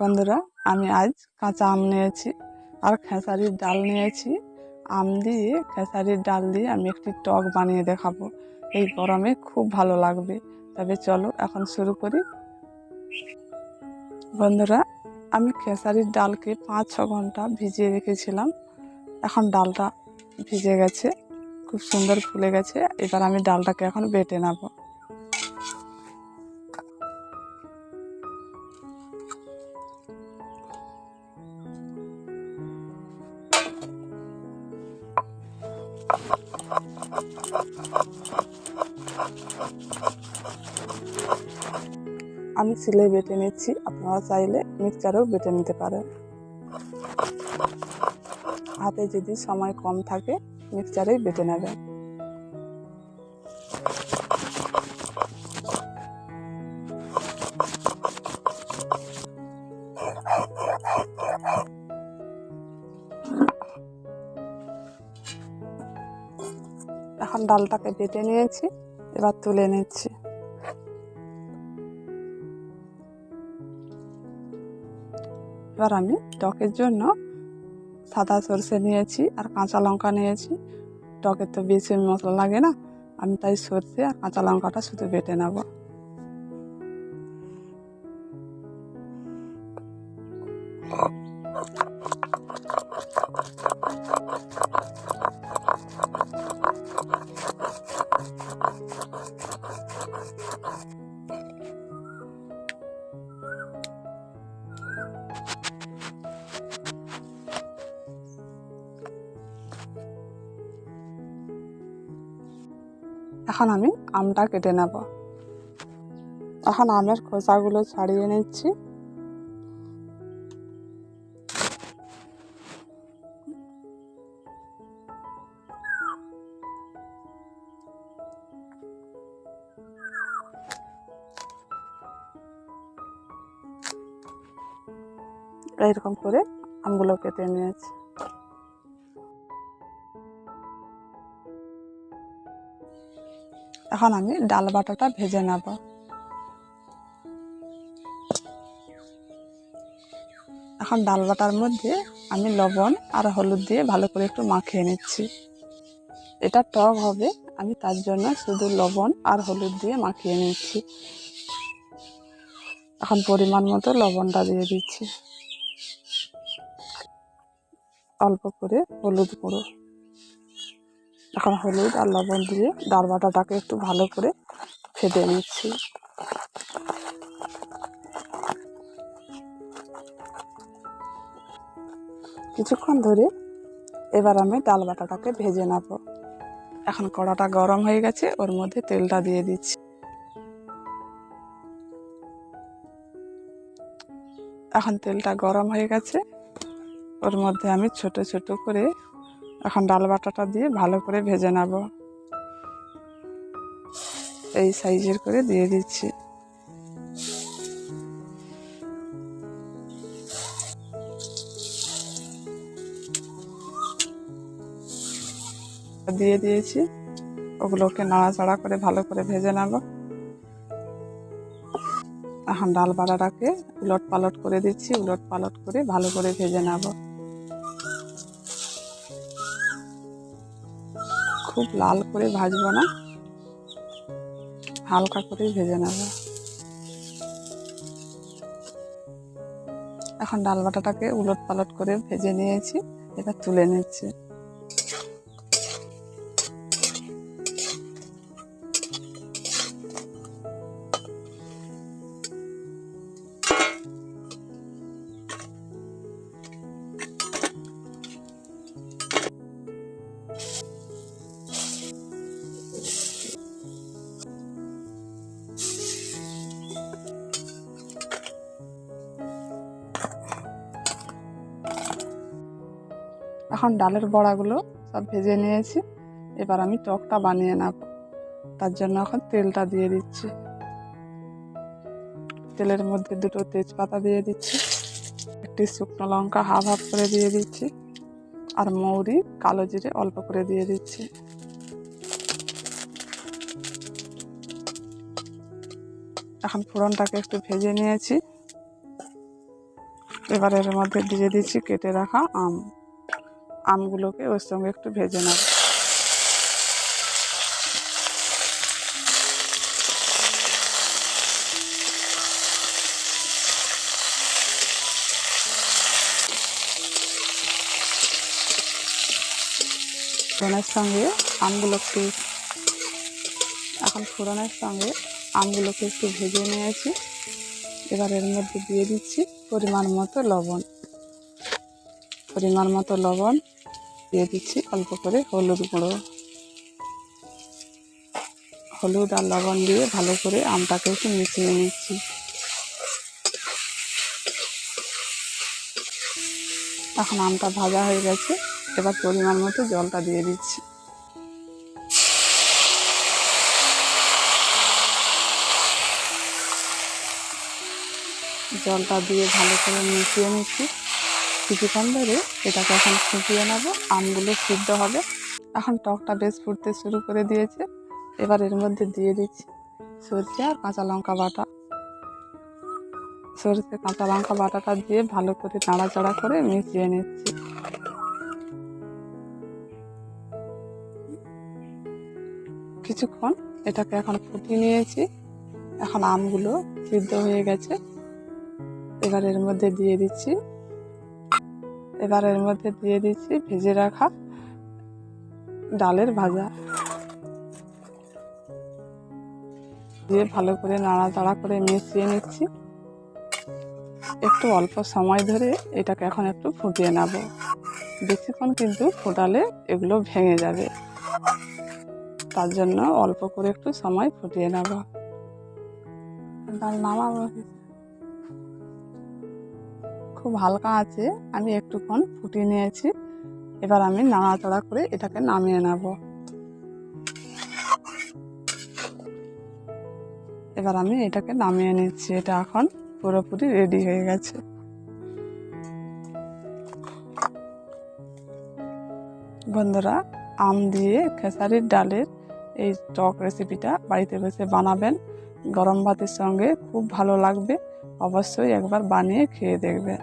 বন্ধুরা, আমি আজ কাঁচা আম নিয়েছি আর খেসারির ডাল নিয়েছি। আম দিয়ে, খেসারির ডাল দিয়ে আমি একটি টক বানিয়ে দেখাবো। এই গরমে খুব ভালো লাগবে। তবে চলো এখন শুরু করি। বন্ধুরা, আমি খেসারির ডালকে পাঁচ, ছ ঘণ্টা ভিজিয়ে রেখেছিলাম। এখন ডালটা ভিজে গেছে, খুব সুন্দর ফুলে গেছে। এবার আমি ডালটাকে এখন বেটে নেব। আমি সিলাই বেটে নিচ্ছি। আপনারা চাইলে মিক্সচারেও বেটে নিতে পারেন। হাতে যদি সময় কম থাকে মিক্সচারেই বেটে নেবেন। ডালটাকে বেটে নিয়েছি, এবার তুলে নিচ্ছি। এবার আমি টকের জন্য সাদা সর্ষে নিয়েছি আর কাঁচা লঙ্কা নিয়েছি। টকের তো বেশি মশলা লাগে না, আমি তাই সর্ষে আর কাঁচা লঙ্কাটা শুধু বেটে নেব। এখন আমি আমটা কেটে নেব। এখন আমের খোসাগুলো ছাড়িয়ে নিচ্ছি। এইরকম করে আমগুলো কেটে নিয়েছি। এখন আমি ডাল বাটাটা ভেজে নেব। এখন ডাল বাটার মধ্যে আমি লবণ আর হলুদ দিয়ে ভালো করে একটু মাখিয়ে নিচ্ছি। এটা টক হবে, আমি তার জন্য শুধু লবণ আর হলুদ দিয়ে মাখিয়ে নিচ্ছি। এখন পরিমাণ মতো লবণটা দিয়ে দিচ্ছি। অল্প করে হলুদ গুঁড়ো। এখন হলুদ আর লবণ দিয়ে ডাল বাটাটাকে একটু ভালো করে ফেটে নিচ্ছি। কিছুক্ষণ ধরে এবার আমি ডাল বাটাটাকে ভেজে নেব। এখন কড়াটা গরম হয়ে গেছে, ওর মধ্যে তেলটা দিয়ে দিচ্ছি। এখন তেলটা গরম হয়ে গেছে, ওর মধ্যে আমি ছোট ছোট করে এখন ডাল বাটাটা দিয়ে ভালো করে ভেজে নেব। এই সাইজের করে দিয়ে দিচ্ছি। দিয়ে দিয়েছি। ওগুলোকে নাড়াচাড়া করে ভালো করে ভেজে নেব। এখন ডাল বাটাটাকে উলট পালট করে দিচ্ছি। উলট পালট করে ভালো করে ভেজে নেব। খুব লাল করে ভাজবো না। হালকা করে ভেজে নেব। এখন ডাল বাটাটাকে উলট পালট করে ভেজে নিয়েছি এটা তুলে নিচ্ছি। এখন ডালের বড়াগুলো সব ভেজে নিয়েছি। এবার আমি টকটা বানিয়ে নেব। তার জন্য এখন তেলটা দিয়ে দিচ্ছি। তেলের মধ্যে দুটো তেজপাতা দিয়ে দিচ্ছি। একটি শুকনো লঙ্কা হাফ হাফ করে দিয়ে দিচ্ছি। আর মৌরি কালো জিরে অল্প করে দিয়ে দিচ্ছি। এখন ফোড়নটাকে একটু ভেজে নিয়েছি। এবার এর মধ্যে দিয়ে দিচ্ছি কেটে রাখা আম। আমগুলোকে ওর সঙ্গে একটু ভেজে নেব। ফোড়নের সঙ্গে আমগুলো একটু এখন ফোড়নের সঙ্গে আমগুলোকে একটু ভেজে নিয়েছি। এবার এর মধ্যে দিয়ে দিচ্ছি পরিমাণ মতো লবণ। পরিমাণ মতো লবণ দিয়ে দিচ্ছি অল্প করে হলুদ গুঁড়ো। হলুদ আর লবণ দিয়ে ভালো করে আমটাকে একটু মিশিয়ে নিচ্ছি। এখন আমটা ভাজা হয়ে গেছে, এবার পরিমাণ মতো জলটা দিয়ে দিচ্ছি। জলটা দিয়ে ভালো করে মিশিয়ে নিচ্ছি। কিছুক্ষণ ধরে এটাকে এখন ফুটিয়ে নেব, আমগুলো সিদ্ধ হবে। এখন টকটা বেশ ফুটতে শুরু করে দিয়েছে। এবার এর মধ্যে দিয়ে দিচ্ছি সরষে আর কাঁচা লঙ্কা বাটা। সরষে, কাঁচা লঙ্কা বাটাটা দিয়ে ভালো করে নাড়াচাড়া করে মিশিয়ে নিচ্ছি। কিছুক্ষণ এটাকে এখন ফুটিয়ে নিয়েছি। এখন আমগুলো সিদ্ধ হয়ে গেছে। এবার এর মধ্যে দিয়ে দিচ্ছি এবার এর মধ্যে দিয়ে দিচ্ছি, ভেজে রাখা ডালের ভাজা। দিয়ে ভালো করে নাড়াচাড়া করে মিশিয়ে নিচ্ছি। একটু অল্প সময় ধরে এটাকে এখন একটু ফুটিয়ে নেব। বেশিক্ষণ কিন্তু ফোটালে এগুলো ভেঙে যাবে। তার জন্য অল্প করে একটু সময় ফুটিয়ে নেব। ডাল নামাবো। খুব হালকা আছে, আমি একটুক্ষণ ফুটিয়ে নিয়েছি। এবার আমি নাড়াচাড়া করে এটাকে নামিয়ে নেব। এবার আমি এটাকে নামিয়ে নিচ্ছি, এটা এখন পুরোপুরি রেডি হয়ে গেছে। বন্ধুরা, আম দিয়ে খেসারির ডালের এই টক রেসিপিটা বাড়িতে বসে বানাবেন। গরম ভাতের সঙ্গে খুব ভালো লাগবে। অবশ্যই একবার বানিয়ে খেয়ে দেখবেন।